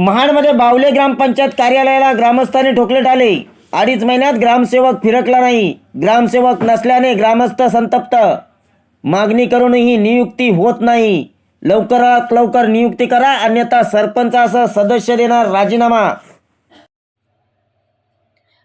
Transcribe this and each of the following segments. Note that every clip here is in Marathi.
महाडमध्ये बावले ग्रामपंचायत कार्यालयाला ग्रामस्थांनी ठोकले टाले अडीच महिन्यात ग्रामसेवक फिरकला नाही. ग्रामसेवक नसल्याने ग्रामस्थ संतप्त. मागणी करूनही नियुक्ती होत नाही. लवकरात लवकर नियुक्ती करा अन्यथा सरपंचासह सदस्य देणार राजीनामा.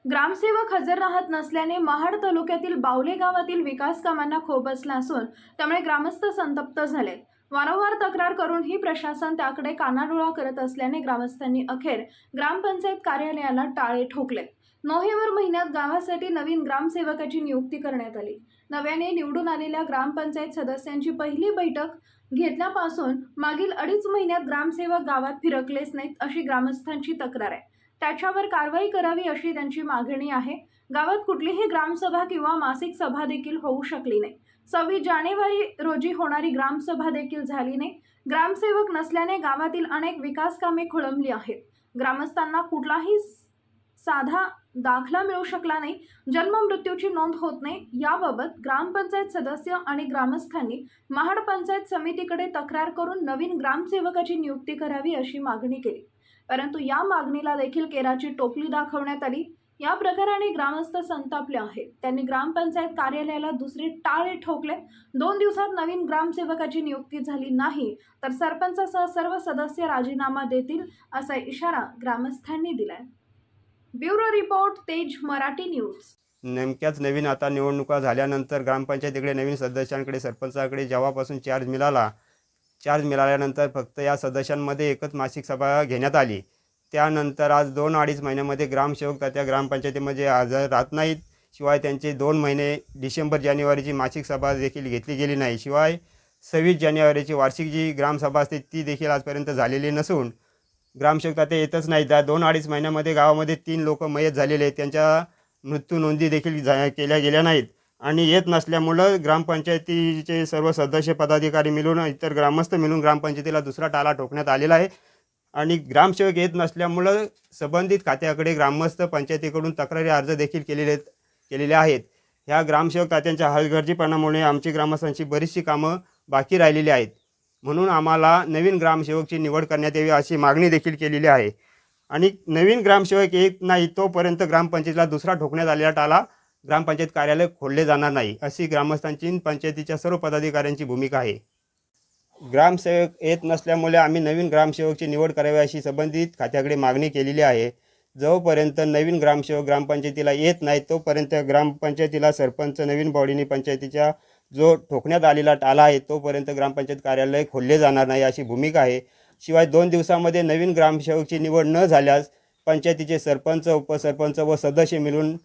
ग्रामसेवक हजर राहत नसल्याने महाड तालुक्यातील बावले गावातील विकास कामांना खो बसला असून त्यामुळे ग्रामस्थ संतप्त झालेत. वारंवार तक्रार करूनही प्रशासन त्याकडे कानाडोळा करत असल्याने ग्रामस्थांनी अखेर ग्रामपंचायत कार्यालयाला टाळे ठोकलेत नोव्हेंबर महिन्यात गावासाठी नवीन ग्रामसेवकाची नियुक्ती करण्यात आली. नव्याने निवडून आलेल्या ग्रामपंचायत सदस्यांची पहिली बैठक घेतल्यापासून मागील अडीच महिन्यात ग्रामसेवक गावात फिरकलेच नाहीत अशी ग्रामस्थांची तक्रार आहे. त्याच्यावर कारवाई करावी अशी त्यांची मागणी आहे. गावात कुठलीही ग्रामसभा किंवा मासिक सभा देखील होऊ शकली नाही. सव्वीस जानेवारी रोजी होणारी ग्रामसभा देखील झाली नाही. ग्रामसेवक नसल्याने गावातील अनेक विकास कामे खोळंबली आहेत. ग्रामस्थांना कुठलाही साधा दाखला मिळू शकला नाही जन्म मृत्यूची नोंद होत नाही याबाबत ग्रामपंचायत सदस्य आणि ग्रामस्थांनी महाड पंचायत समितीकडे तक्रार करून नवीन ग्रामसेवकाची नियुक्ती करावी अशी मागणी केली. परंतु या मागणीला देखील केराची टोपली दाखवण्यात आली. या प्रकाराने ग्रामस्थ संतापले आहेत. त्यांनी ग्रामपंचायत कार्यालयाला दुसरे टाळे ठोकले. दोन दिवसात नवीन ग्रामसेवकाची नियुक्ती झाली नाही तर सरपंचासह सर्व सदस्य राजीनामा देतील असा इशारा ग्रामस्थांनी दिलाय. ब्युरो रिपोर्ट तेज मराठी न्यूज. नेमक्याच नवीन आता निवडणुका झाल्यानंतर ग्रामपंचायतीकडे नवीन सदस्यांकडे सरपंचाकडे जेव्हापासून चार्ज मिळाला चार्ज मिळाल्यानंतर फक्त या सदस्यांमध्ये एकच मासिक सभा घेण्यात आली. त्यानंतर आज दोन अडीच महिन्यामध्ये ग्रामसेवक त्या ग्रामपंचायतीमध्ये हजर राहत नाहीत. शिवाय त्यांचे दोन महिने डिसेंबर जानेवारीची मासिक सभा देखील घेतली गेली नाही. शिवाय सव्वीस जानेवारीची वार्षिक जी ग्रामसभा असते ती देखील आजपर्यंत झालेली नसून ग्रामसेवक आता येतच नाहीत. त्या दोन अडीच महिन्यामध्ये गावामध्ये तीन लोक मयत झालेले आहेत. त्यांच्या मृत्यू नोंदी देखील जा केल्या गेल्या नाहीत. आणि येत नसल्यामुळं ग्रामपंचायतीचे सर्व सदस्य पदाधिकारी मिळून इतर ग्रामस्थ मिळून ग्रामपंचायतीला दुसरा टाला ठोकण्यात आलेला आहे. आणि ग्रामसेवक येत नसल्यामुळं संबंधित खात्याकडे ग्रामस्थ पंचायतीकडून तक्रारी अर्ज देखील केलेले केलेले आहेत. ह्या ग्रामसेवक खात्यांच्या हलगर्जीपणामुळे आमची ग्रामस्थांची बरीचशी कामं बाकी राहिलेली आहेत. म्हणून आम्हाला नवीन ग्रामसेवकची निवड करण्यात यावी अशी मागणी देखील केलेली आहे. आणि नवीन ग्रामसेवक येत नाही तोपर्यंत ग्रामपंचायतीला दुसरा ठोकण्यात आलेला टाला ग्रामपंचायत कार्यालय खोलले जाणार नाही अशी ग्रामस्थांची पंचायतीच्या सर्व पदाधिकाऱ्यांची भूमिका आहे. ग्रामसेवक येत नसल्यामुळे आम्ही नवीन ग्रामसेवकची निवड करावी अशी संबंधित खात्याकडे मागणी केलेली आहे. जोपर्यंत नवीन ग्रामसेवक ग्रामपंचायतीला येत नाही तोपर्यंत ग्रामपंचायतीला सरपंच नवीन बॉडीने पंचायतीच्या जो ठोकण्यात आलेला टाला आहे तोपर्यंत ग्रामपंचायत कार्यालय खोलले जाणार नाही अशी भूमिका आहे. शिवाय दोन दिवसामध्ये नवीन ग्रामसेवकची निवड न झाल्यास पंचायतीचे सरपंच उपसरपंच व सदस्य मिळून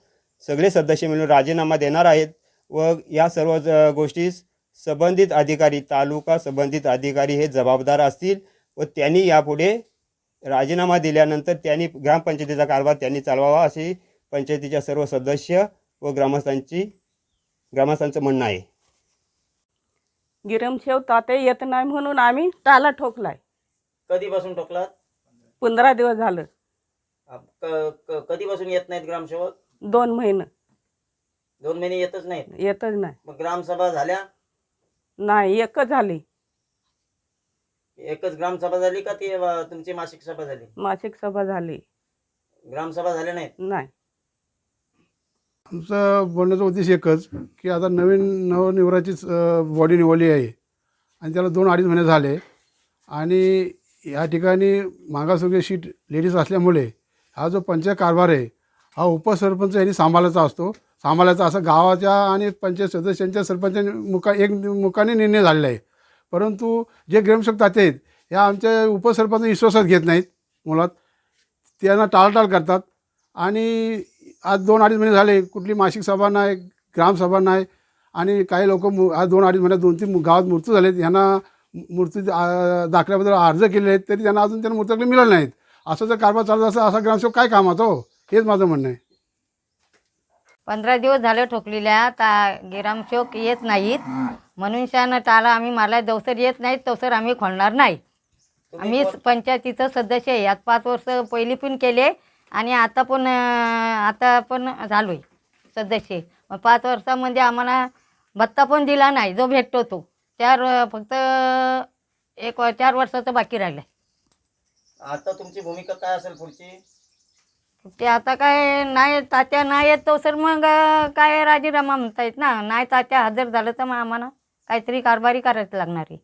सगळे सदस्य मिळून राजीनामा देणार आहेत व या सर्व गोष्टीस संबंधित अधिकारी तालुका संबंधित अधिकारी हे जबाबदार असतील व त्यांनी यापुढे राजीनामा दिल्यानंतर त्यांनी ग्रामपंचायतीचा कारभार त्यांनी चालवावा असे पंचायतीच्या सर्व सदस्य व ग्रामस्थांची ग्रामस्थांचं म्हणणं आहे. गिरमशेव ताते येत नाही म्हणून आम्ही टाला ठोकलाय. कधीपासून ठोकलात? पंधरा दिवस झालं. कधीपासून येत नाहीत ग्रामसेवक? दोन महिने. दोन महिने येतच नाहीत? येतच नाही. मग ग्रामसभा झाल्या? नाही एकच झाली. एकच ग्रामसभा झाली का ती अ, तुमची मासिक सभा झाली? मासिक सभा झाली. ग्रामसभा झाल्या नाहीत? नाही. आमचं बोलण्याचा उद्देश एकच की आता नवीन नवनिवराचीच बॉडी निवडली आहे आणि त्याला दोन अडीच महिने झाले आणि या ठिकाणी मागासवर्गीय शीट लेडीज असल्यामुळे हा जो पंचायत कारभार आहे हा उपसरपंच यांनी सांभाळायचा असतो. सांभाळायचा असं गावाच्या आणि पंचायत सदस्यांच्या सरपंचांनी मुका एक मुखाने निर्णय झालेला आहे. परंतु जे ग्रामसेवक आहेत या आमच्या उपसरपंच विश्वासात घेत नाहीत मुळात. त्यांना टाळटाळ करतात आणि आज दोन अडीच महिने झाले कुठली मासिक सभा नाही ग्रामसभा नाही आणि काही लोक आज दोन अडीच महिन्यात दोन तीन गावात मृत्यू झालेत. यांना मृत्यू आ, दाखल्याबद्दल अर्ज केले आहेत तरी त्यांना अजून त्यांना मृत्यूकडे मिळालं नाहीत. असं जर कारभार चालत असं असा ग्रामसेवक काय कामाचा हो हेच माझं म्हणणं आहे. पंधरा दिवस झाले ठोकलेल्या ता गिरामशोक येत नाहीत. म्हणून शान टाला आम्ही मला जवसर येत नाहीत तवसर आम्ही खोलणार नाही. आम्ही पंचायतीचं सदस्य आहे. आज पाच वर्ष पहिली पण केले आणि आता पण आता पण झालो आहे सदस्य मग पाच वर्षामध्ये आम्हाला भत्ता पण दिला नाही जो भेटतो तो. चार फक्त एक चार वर्षाचं बाकी राहिलं आता तुमची भूमिका काय असेल पुढची? ते आता काय नाही तात्या नाही येत तो सर मग काय राजीनामा म्हणता येत ना? नाही तात्या हजर झालं तर मग आम्हाला काहीतरी कारभारी करायला लागणार आहे.